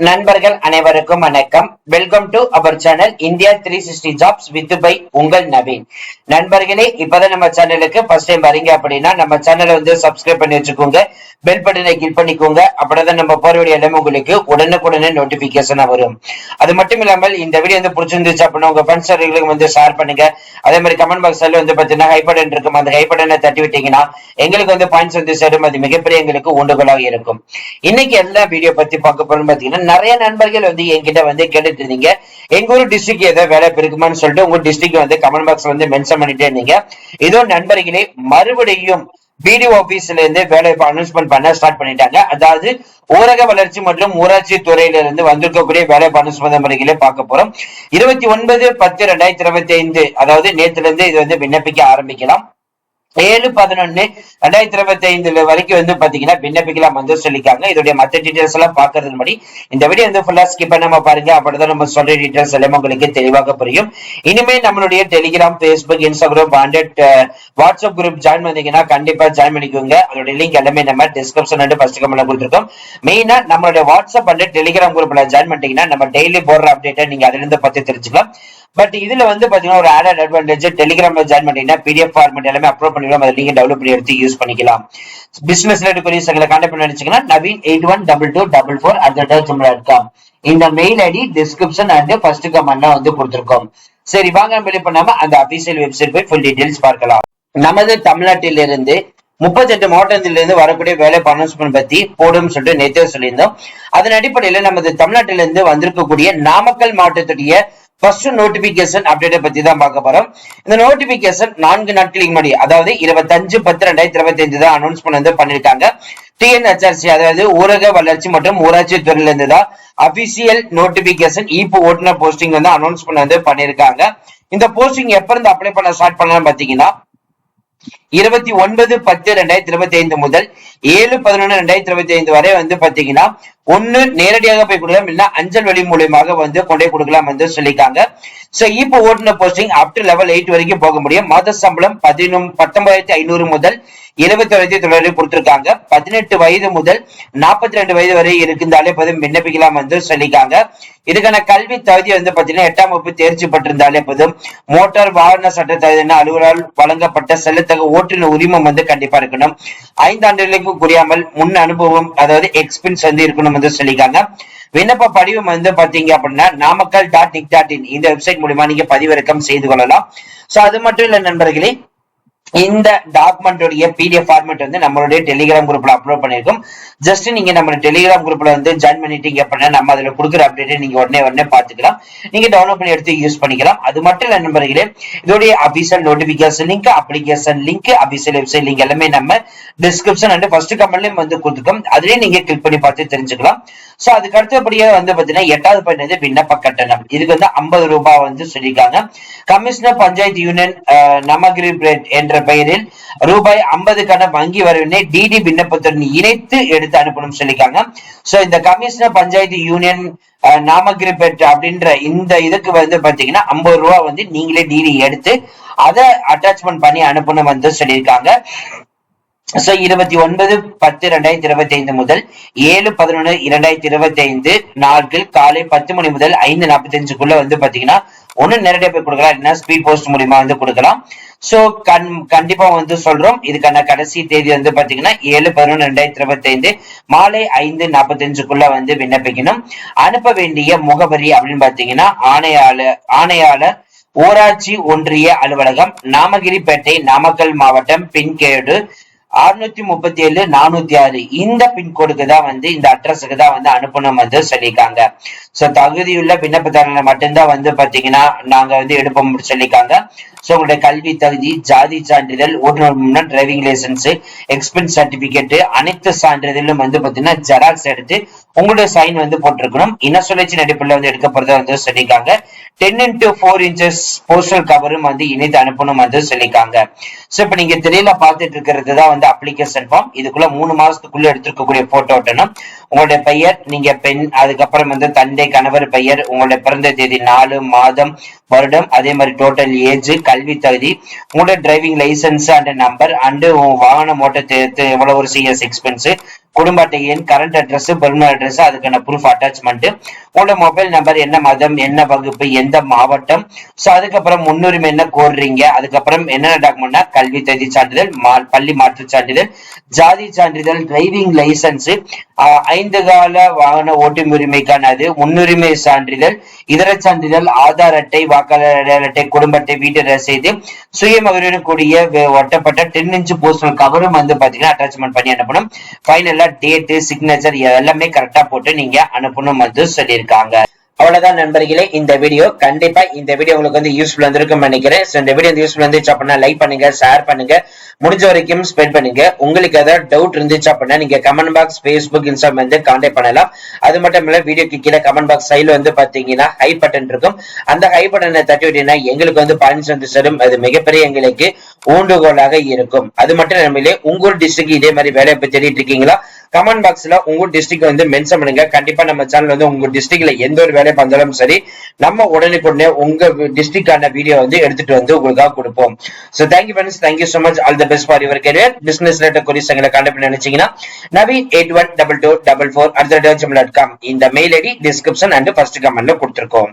நண்பர்கள் அனைவருக்கும் வணக்கம். Welcome to our channel India three sixty jobs with by உங்கள் நவீன். நண்பர்களே இப்பதான் நம்ம சேனலுக்கு ஃபர்ஸ்ட் டைம் வரீங்க அப்படின்னா நம்ம சேனலை வந்து சப்ஸ்கிரைப் பண்ணி வச்சுக்கோங்க. பெல் பட்டனை கிளிக் பண்ணிக்கோங்க. அப்படிதான் நம்ம போற வீடியோ எல்லாமே உங்களுக்கு உடனுக்குடனே நோட்டிபிகேஷனா வரும். அது மட்டும் இல்லாமல் இந்த வீடியோ வந்து பிடிச்சிருந்துச்சு அப்படின்னா உங்க ஃப்ரெண்ட்ஸ் சர்க்கிளுக்கு வந்து ஷேர் பண்ணுங்க. அதே மாதிரி கமெண்ட் பாக்ஸ்ல வந்து பாத்தீங்கன்னா ஹை பட்டன் இருக்கும். அந்த ஹை பட்டனை தட்டி விட்டீங்கன்னா எங்களுக்கு வந்து பாயிண்ட்ஸ் வந்து சேரும். அது மிகப்பெரிய எங்களுக்கு ஊண்டுகோலாக இருக்கும். இன்னைக்கு எல்லா வீடியோ பத்தி பார்க்க போறோம் பாத்தீங்கன்னா நிறைய நண்பர்கள் வந்து என்கிட்ட வந்து கேட்டுட்டு இருந்தீங்க. எங்க ஊர் டிஸ்ட்ரிக்ட் ஏதாவது வேலை இருக்குமான்னு சொல்லிட்டு உங்க டிஸ்ட்ரிக்ட் வந்து கமெண்ட் பாக்ஸ்ல வந்து மென்ஷன் பண்ணிட்டே இருந்தீங்க. இதோ நண்பர்களே மறுபடியும் பிடிஓ ஆபீஸ்ல இருந்து வேலை அனௌன்ஸ்மெண்ட் பண்ண ஸ்டார்ட் பண்ணிட்டாங்க. அதாவது ஊரக வளர்ச்சி மற்றும் ஊராட்சி துறையில இருந்து வந்திருக்கக்கூடிய வேலை அனௌன்ஸ்மெண்ட் முறைகளை பார்க்க போறோம். இருபத்தி ஒன்பது பத்து ரெண்டாயிரத்தி இருபத்தி ஐந்து அதாவது நேத்துல இருந்து இது வந்து விண்ணப்பிக்க ஆரம்பிக்கலாம். ஏழு பதினொன்னு ரெண்டாயிரத்தி இருபத்தி ஐந்துல வரைக்கும் வந்து பாத்தீங்கன்னா விண்ணப்பிக்கலாம் வந்து சொல்லிக்காங்க. இதோடைய மத்த டீட்டெயில்ஸ் எல்லாம் பாக்குறது முன்னாடி இந்த வீடியோ வந்து ஃபுல்லா ஸ்கிப் பண்ணாம பாருங்க. அப்படிதான் நம்ம சொல்ற டீடைல்ஸ் எல்லாமே உங்களுக்கு தெளிவாக புரியும். இனிமே நம்மளுடைய டெலிகிராம் பேஸ்புக் இன்ஸ்டாகிராம் பாண்டட் வாட்ஸ்அப் குரூப் ஜாயின் பண்ணீங்கன்னா கண்டிப்பா ஜாயின் பண்ணிக்கோங்க. அதோட லிங்க் எல்லாமே நம்ம டிஸ்கிரிப்ஷன் அண்ட் ஃபர்ஸ்ட் கமெண்ட்ல கொடுத்துருக்கோம். மெயினா நம்மளுடைய வாட்ஸ்அப் அண்ட் டெலிகிராம் குரூப்ல ஜாயின் பண்ணிட்டீங்கன்னா நம்ம டெய்லி போடுற அப்டேட்டை நீங்க அதுல இருந்து பத்தி தெரிஞ்சுக்கலாம். பட் இதுல வந்து பாத்தீங்கன்னா ஒரு ஆடட் அட்வான்டேஜ் டெலிகிராம்ல ஜாயின் பண்ணீங்கன்னா பிடிஎஃப் ஃபார்மெட் எல்லாமே அப்லோட் பண்ணிக்கலாம் அதை நீங்க டெவலப் பண்ணி எடுத்து யூஸ் பண்ணிக்கலாம். பிசினஸ் ரிலேட்டட் கொரிஸ் எங்களை கான்டாக்ட் பண்ணி நினைச்சீங்கன்னா Naveen eight one double two double four at the rate dot com இந்த mail ID description and first கமெண்ட்ல வந்து கொடுத்துருக்கோம். சரி வாங்க வெளியே பண்ணாம அந்த அபிஷியல் வெப்சைட் போய் ஃபுல் டீடைல்ஸ் பார்க்கலாம். நமது தமிழ்நாட்டிலிருந்து முப்பத்தெட்டு மாவட்டத்திலிருந்து வரக்கூடிய வேலை அனௌன்ஸ்மெண்ட் பத்தி போடும் சொல்லிட்டு நேற்று சொல்லியிருந்தோம். அதன் அடிப்படையில நமது தமிழ்நாட்டிலிருந்து வந்திருக்கக்கூடிய நாமக்கல் மாவட்டத்துடைய ஃபர்ஸ்ட் நோட்டிபிகேஷன் அப்டேட்டை பத்தி தான் பார்க்க போறோம். இந்த நோட்டிபிகேஷன் நான்கு நாட்களுக்கு முன்னாடி அதாவது இருபத்தஞ்சு பத்து ரெண்டாயிரத்தி இருபத்தி அஞ்சு தான் அனௌன்ஸ்மெண்ட் வந்து பண்ணிருக்காங்க டிஎன்ஹெச்ஆர்சி அதாவது ஊரக வளர்ச்சி மற்றும் ஊராட்சி துறையில இருந்து தான் அபிஷியல் நோட்டிபிகேஷன் இப்போ ஓட்டுநர் போஸ்டிங் வந்து அனௌன்ஸ்மெண்ட் வந்து பண்ணிருக்காங்க. இந்த போஸ்டிங் எப்ப இருந்து அப்ளை பண்ண ஸ்டார்ட் பண்ணலாம் பாத்தீங்கன்னா இருபத்தி ஒன்பது பத்து ரெண்டாயிரத்தி இருபத்தி ஐந்து முதல் ஏழு பதினொன்று ரெண்டாயிரத்தி இருபத்தி ஐந்து வரை வந்து பாத்தீங்கன்னா ஒண்ணு நேரடியாக போய் கொடுக்கலாம் இல்லைன்னா அஞ்சல் வழி மூலியமாக வந்து கொண்டே கொடுக்கலாம் வந்து சொல்லியிருக்காங்க. சோ இப்போ ஓட்டுநர் posting up to level eight வரைக்கும் போக முடியும். மாத சம்பளம் பதினொன்று பத்தொன்பதாயிரத்தி ஐநூறு முதல் இருபத்தி தொள்ளாயிரத்தி தொள்ளாயிரம் கொடுத்திருக்காங்க. பதினெட்டு வயது முதல் நாற்பத்தி ரெண்டு வயது வரை இருந்தாலே போதும் விண்ணப்பிக்கலாம் வந்து சொல்லியிருக்காங்க. இதுக்கான கல்வி தகுதி வந்து பாத்தீங்கன்னா எட்டாம் வகுப்பு தேர்ச்சி பெற்றிருந்தாலே போதும் மோட்டார் வாகன சட்ட தகுதியான அலுவலால் வழங்கப்பட்ட செல்லத்தக ஓட்டுநர் உரிமம் வந்து கண்டிப்பா இருக்கணும். ஐந்து ஆண்டுகளுக்கு புரியாமல் முன் அனுபவம் அதாவது எக்ஸ்பீரியன்ஸ் வந்து இருக்கணும் வந்து சொல்லியிருக்காங்க. விண்ணப்ப படிவம் வந்து பாத்தீங்க அப்படின்னா Namakkal dot NIC dot in இந்த வெப்சைட் மூலியமா நீங்க பதிவிறக்கம் செய்து கொள்ளலாம். சோ அது மட்டும் இல்ல நண்பர்களே இந்த டாக்குமெண்டோடைய பிடிஎஃப் ஃபார்மேட் வந்து நம்மளுடைய டெலிகிராம் குரூப்ல அப்லோட் பண்ணிருக்கோம். ஜஸ்ட் நீங்க நம்ம டெலிகிராம் குரூப்ல வந்து ஜாயின் பண்ணிட்டீங்க அப்படின்னா நம்ம அதுல கொடுக்குற அப்டேட்டை நீங்க உடனே உடனே பாத்துக்கலாம் நீங்க டவுன்லோட் பண்ணி எடுத்து யூஸ் பண்ணிக்கலாம். அது மட்டும் இல்ல நண்பர்களே இதோடைய official notification link application link official website link எல்லாமே நம்ம டிஸ்கிரிப்ஷன் அண்ட் ஃபர்ஸ்ட் கமெண்ட்லயும் வந்து கொடுத்துருக்கோம். அதுலயே நீங்க கிளிக் பண்ணி பார்த்து தெரிஞ்சுக்கலாம். சோ அதுக்கு அடுத்தபடியாக வந்து பாத்தீங்கன்னா எட்டாவது பாயிண்ட் வந்து விண்ணப்ப கட்டணம். இதுக்கு வந்து ஐம்பது ரூபாய் வந்து சொல்லியிருக்காங்க. கமிஷனர் பஞ்சாயத்து யூனியன் நமகிரி என்ற பெயரில் ரூபாய் ஐம்பதுக்கான வங்கி வரவினை டிடி விண்ணப்பத்துடன் இணைத்து எடுத்து அனுப்பணும் சொல்லியிருக்காங்க. சோ இந்த கமிஷனர் பஞ்சாயத்து யூனியன் நாமகிரிபேட் அப்படின்ற இந்த இதுக்கு வந்து பாத்தீங்கன்னா ஐம்பது ரூபா வந்து நீங்களே டிடி எடுத்து அதை அட்டாச்மெண்ட் பண்ணி அனுப்பணும் வந்து சொல்லியிருக்காங்க. சோ இருபத்தி ஒன்பது பத்து ரெண்டாயிரத்தி இருபத்தி ஐந்து முதல் ஏழு பதினொன்று இரண்டாயிரத்தி இருபத்தி ஐந்து நாட்கள் காலை பத்து மணி முதல் ஐந்து நாற்பத்தி அஞ்சுக்குள்ள வந்து பாத்தீங்கன்னா ஒண்ணு நேரடியா போய் கொடுக்கலாம் இல்லைன்னா ஸ்பீட் போஸ்ட் மூலியமா வந்து கொடுக்கலாம். சோ கண் கண்டிப்பா வந்து சொல்றோம். இதுக்கான கடைசி தேதி வந்து பாத்தீங்கன்னா ஏழு பதினொன்று ரெண்டாயிரத்தி இருபத்தி ஐந்து மாலை ஐந்து நாற்பத்தி அஞ்சுக்குள்ள வந்து விண்ணப்பிக்கணும். அனுப்ப வேண்டிய முகவரி அப்படின்னு பாத்தீங்கன்னா ஆணையாளர் ஆணையாளர் ஊராட்சி ஒன்றிய அலுவலகம் நாமகிரிப்பேட்டை நாமக்கல் மாவட்டம் பின்கேடு அறுநூத்தி முப்பத்தி ஏழு நானூத்தி ஆறு. இந்த பின்கோடுக்கு தான் வந்து இந்த அட்ரஸுக்கு தான் வந்து அனுப்பணும் வந்து சொல்லியிருக்காங்க. சோ தகுதியுள்ள விண்ணப்பதாரர்களை மட்டும்தான் வந்து பாத்தீங்கன்னா நாங்க வந்து எடுப்போம் சொல்லியிருக்காங்க. சோ உங்களுடைய கல்வி தகுதி ஜாதி சான்றிதழ் ஓட்டுநர் டிரைவிங் லைசன்ஸ் எக்ஸ்பென்ஸ் சர்டிபிகேட் அனைத்து சான்றிதழும் வந்து பாத்தீங்கன்னா ஜெராக்ஸ் எடுத்து உங்களுடைய சைன் வந்து போட்டிருக்கணும். இன சுழற்சி நடிப்பில் வந்து எடுக்க போறதா வந்து சொல்லியிருக்காங்க. Ten into four inches postal கவரும் வந்து இணைத்து அனுப்பணும் வந்து சொல்லியிருக்காங்க. சோ இப்ப நீங்க திரையில பார்த்துட்டு இருக்கிறது தான் வந்து அண்ட் அப்ளிகேஷன் ஃபார்ம் இதுக்குள்ள மூணு மாசத்துக்குள்ள எடுத்திருக்கக்கூடிய போட்டோ ஒட்டணும். உங்களுடைய பெயர் நீங்க பெண் அதுக்கப்புறம் வந்து தந்தை கணவர் பெயர் உங்களுடைய பிறந்த தேதி நாலு மாதம் வருடம் அதே மாதிரி டோட்டல் ஏஜ் கல்வி தகுதி உங்களுடைய driving licence and number and வாகனம் ஓட்ட எவ்வளவு ஒரு சிஎஸ் எக்ஸ்பென்ஸ் குடும்ப அட்டை எண் கரண்ட் அட்ரஸ் பெர்மனல் அட்ரஸ் அதுக்கான ப்ரூஃப் அட்டாச்மெண்ட் உங்களோட மொபைல் நம்பர் என்ன மதம் என்ன வகுப்பு எந்த மாவட்டம் ஸோ அதுக்கப்புறம் முன்னுரிமை என்ன கோருறீங்க அதுக்கப்புறம் என்னென்ன டாக்குமெண்ட்னா கல்வி தகுதி சான்றிதழ் பள்ளி மாற்று சான்றிதழ். ஜாதி சான்றிதழ் டிரைவிங் லைசன்ஸ் ஐந்து கால வாகன ஓட்டும் உரிமைக்கான அது முன்னுரிமை சான்றிதழ் இதர சான்றிதழ் ஆதார் அட்டை வாக்காளர் அடையாள அட்டை குடும்ப அட்டை வீட்டு ரசீது சுயமகரியுடன் கூடிய ஒட்டப்பட்ட டென் இன்ச் போஸ்டல் கவரும் வந்து பாத்தீங்கன்னா அட்டாச்மெண்ட் பண்ணி அனுப்பணும். ஃபைனலா டேட்டு சிக்னேச்சர் எல்லாமே கரெக்டா போட்டு நீங்க அனுப்பணும் வந்து சொல்லியிருக்காங்க. அவ்வளவுதான் நண்பர்களே இந்த வீடியோ கண்டிப்பா இந்த வீடியோ உங்களுக்கு வந்து யூஸ்ஃபுல் வந்திருக்கும் நினைக்கிறேன். So, இந்த வீடியோ யூஸ்ஃபுல் இருந்துச்சு அப்படின்னா லைக் பண்ணுங்க ஷேர் பண்ணுங்க. முடிஞ்ச வரைக்கும் ஸ்பெட் பண்ணுங்க. உங்களுக்கு ஏதாவது டவுட் இருந்துச்சு அப்படின்னா நீங்க கமெண்ட் பாக்ஸ் பேஸ்புக் இன்ஸ்டாகிராம் வந்து கான்டாக்ட் பண்ணலாம். அது மட்டும் இல்ல வீடியோக்கு கீழே கமெண்ட் பாக்ஸ் சைடுல வந்து பாத்தீங்கன்னா ஹை பட்டன் இருக்கும். அந்த ஹை பட்டனை தட்டி விட்டீங்கன்னா எங்களுக்கு வந்து பாயிண்ட்ஸ் வந்து சேரும் அது மிகப்பெரிய எங்களுக்கு ஊண்டுகோலாக இருக்கும். அது மட்டும் இல்லாமலே உங்கள் டிஸ்ட்ரிக்ட் இதே மாதிரி வேலையை பத்தி தேடிட்டு இருக்கீங்களா? கமெண்ட் பாக்ஸ்ல உங்க டிஸ்ட்ரிக்ட் வந்து மென்ஷன் பண்ணுங்க. கண்டிப்பா நம்ம சேனல் வந்து உங்க டிஸ்ட்ரிக்ட்ல எந்த ஒரு வேலை பண்ணாலும் சரி நம்ம உடனுக்குடனே உங்க டிஸ்ட்ரிக்டான வீடியோ வந்து எடுத்துட்டு வந்து உங்களுக்காக கொடுப்போம். So thank you friends thank you so much all the best for your career business related queries எங்களை கான்டாக்ட் நினைச்சீங்கன்னா Naveen eight one double two double four at dot com இந்த mail ID description and first கமெண்ட்ல கொடுத்துருக்கோம்.